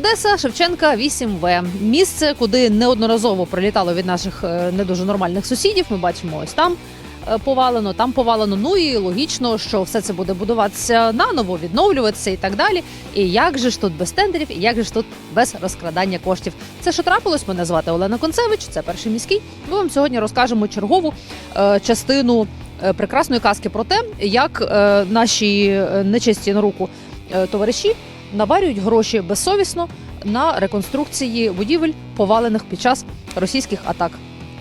Одеса, Шевченка, 8В. Місце, куди неодноразово прилітало від наших е, не дуже нормальних сусідів. Ми бачимо ось там. е, Повалено, там повалено. Ну і логічно, що все це буде будуватися наново, відновлюватися і так далі. І як же ж тут без тендерів, і як же ж тут без розкрадання коштів? Це що трапилось? Мене звати Олена Концевич, це перший міський. Ми вам сьогодні розкажемо чергову е, частину прекрасної казки про те, як наші нечисті на руку товариші наварюють гроші безсовісно на реконструкції будівель, повалених під час російських атак.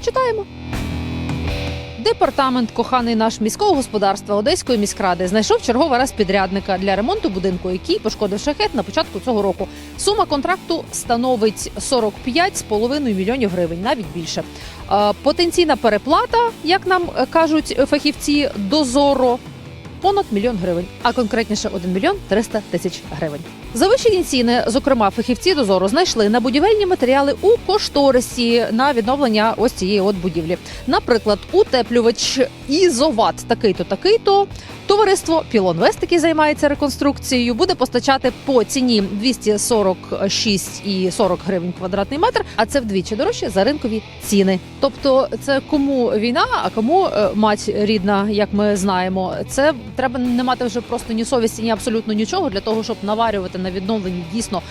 Читаємо. Департамент коханий наш міського господарства Одеської міськради знайшов черговий раз підрядника для ремонту будинку, який пошкодив шахет на початку цього року. Сума контракту становить 45,5 мільйонів гривень, навіть більше. Е, Потенційна переплата, як нам кажуть фахівці, дозоро понад мільйон гривень, а конкретніше 1 мільйон 300 тисяч гривень. Завищені ціни, зокрема, фахівці дозору знайшли на будівельні матеріали у кошторисі на відновлення ось цієї от будівлі. Наприклад, утеплювач ізоват такий-то, такий-то. Товариство Пілон Вест, яке займається реконструкцією, буде постачати по ціні 246,40 гривень квадратний метр, а це вдвічі дорожче за ринкові ціни. Тобто, це кому війна, а кому е, мать рідна, як ми знаємо. Це треба не мати вже просто ні совісті, ні абсолютно нічого для того, щоб наварювати на відновленні дійсно.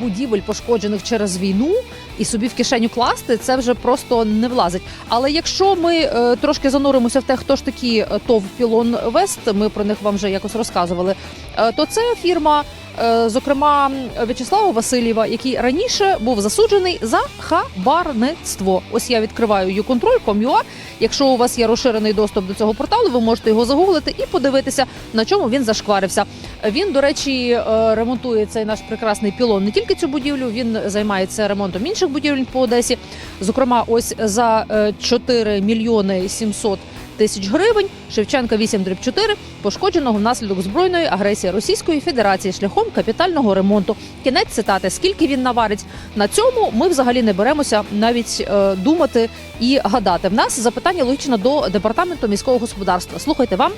Будівель пошкоджених через війну і собі в кишеню класти це вже просто не влазить. Але якщо ми е, трошки зануримося в те, хто ж такі е, ТОВ Пілон Вест, ми про них вам вже якось розказували. е, то це фірма, е, зокрема В'ячеслава Васильєва, який раніше був засуджений за хабарництво. Ось я відкриваю ucontrol.com.ua. Якщо у вас є розширений доступ до цього порталу, ви можете його загуглити і подивитися, на чому він зашкварився. Він, до речі, е, ремонтує цей наш прекрасний пілон не тільки цю будівлю, він займається ремонтом інших будівель по Одесі. Зокрема, ось за е, 4 мільйони 700 тисяч гривень Шевченка 8 дріб 4 пошкодженого внаслідок збройної агресії Російської Федерації шляхом капітального ремонту. Кінець цитати, скільки він наварить на цьому, ми взагалі не беремося навіть е, думати і гадати. В нас запитання логічно до департаменту міського господарства. Слухайте вам.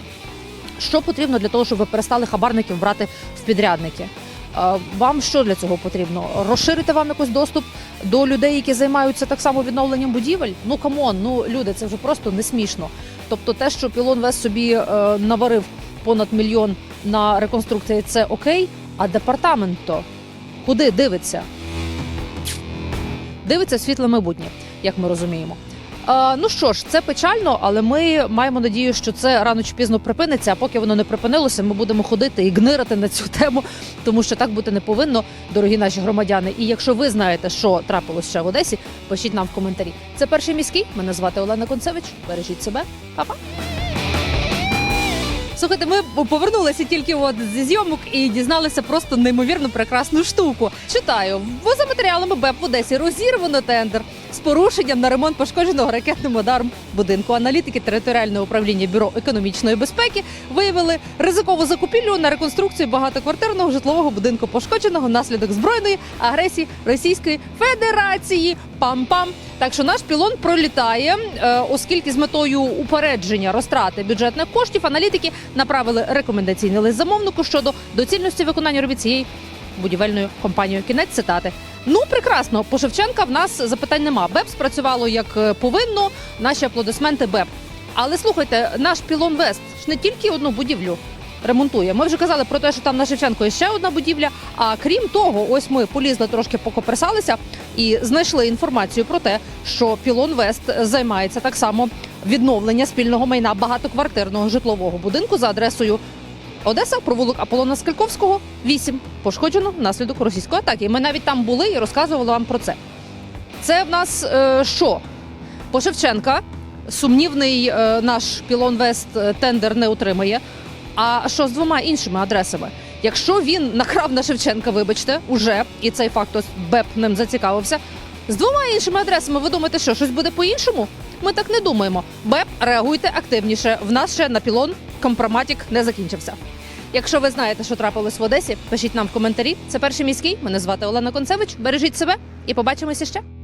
Що потрібно для того, щоб ви перестали хабарників брати в підрядники? Е, Вам що для цього потрібно? Розширити вам якось доступ до людей, які займаються так само відновленням будівель? Ну камон, ну люди, це вже просто не смішно. Тобто, те, що Пілон Вес собі е, наварив понад мільйон на реконструкції, це окей. А департамент то куди дивиться? Дивиться світле майбутнє, як ми розуміємо. Е, ну що ж, це печально, але ми маємо надію, що це рано чи пізно припиниться. А поки воно не припинилося, ми будемо ходити і гнирити на цю тему, тому що так бути не повинно, дорогі наші громадяни. І якщо ви знаєте, що трапилось ще в Одесі, пишіть нам в коментарі. Це перший міський. Мене звати Олена Концевич. Бережіть себе, Па-па. Слухайте, ми повернулися тільки от зі зйомок і дізналися просто неймовірно прекрасну штуку. Читаю, за матеріалами БЕП в Одесі розірвано тендер з порушенням на ремонт пошкодженого ракетним ударом будинку. Аналітики територіального управління бюро економічної безпеки виявили ризикову закупівлю на реконструкцію багатоквартирного житлового будинку, пошкодженого внаслідок збройної агресії Російської Федерації. Пам-пам. Так що наш пілон пролітає, е, оскільки з метою упередження розтрати бюджетних коштів аналітики направили рекомендаційний лист замовнику щодо доцільності виконання робіт цієї будівельною компанією. Кінець цитати. Ну прекрасно, по Шевченка в нас запитань нема. БЕП спрацювало як е, повинно. Наші аплодисменти БЕП. Але слухайте, наш пілон Вест ж не тільки одну будівлю ремонтує. Ми вже казали про те, що там на Шевченко є ще одна будівля. А крім того, ось ми полізли трошки покоперсалися і знайшли інформацію про те, що пілон Вест займається так само відновлення спільного майна багатоквартирного житлового будинку за адресою. Одеса, провулок Аполлона Скальковського, 8. Пошкоджено внаслідок російської атаки. Ми навіть там були і розказували вам про це. Це в нас е, що? По Шевченка сумнівний е, наш пілон Вест е, тендер не отримає. А що з двома іншими адресами? Якщо він накрав на Шевченка, вибачте, уже і цей факт ось БЕП ним зацікавився. З двома іншими адресами ви думаєте, що щось буде по-іншому? Ми так не думаємо. БЕП реагуйте активніше. В нас ще на пілон компроматік не закінчився. Якщо ви знаєте, що трапилось в Одесі, пишіть нам в коментарі. Це перший міський. Мене звати Олена Концевич. Бережіть себе і побачимося ще.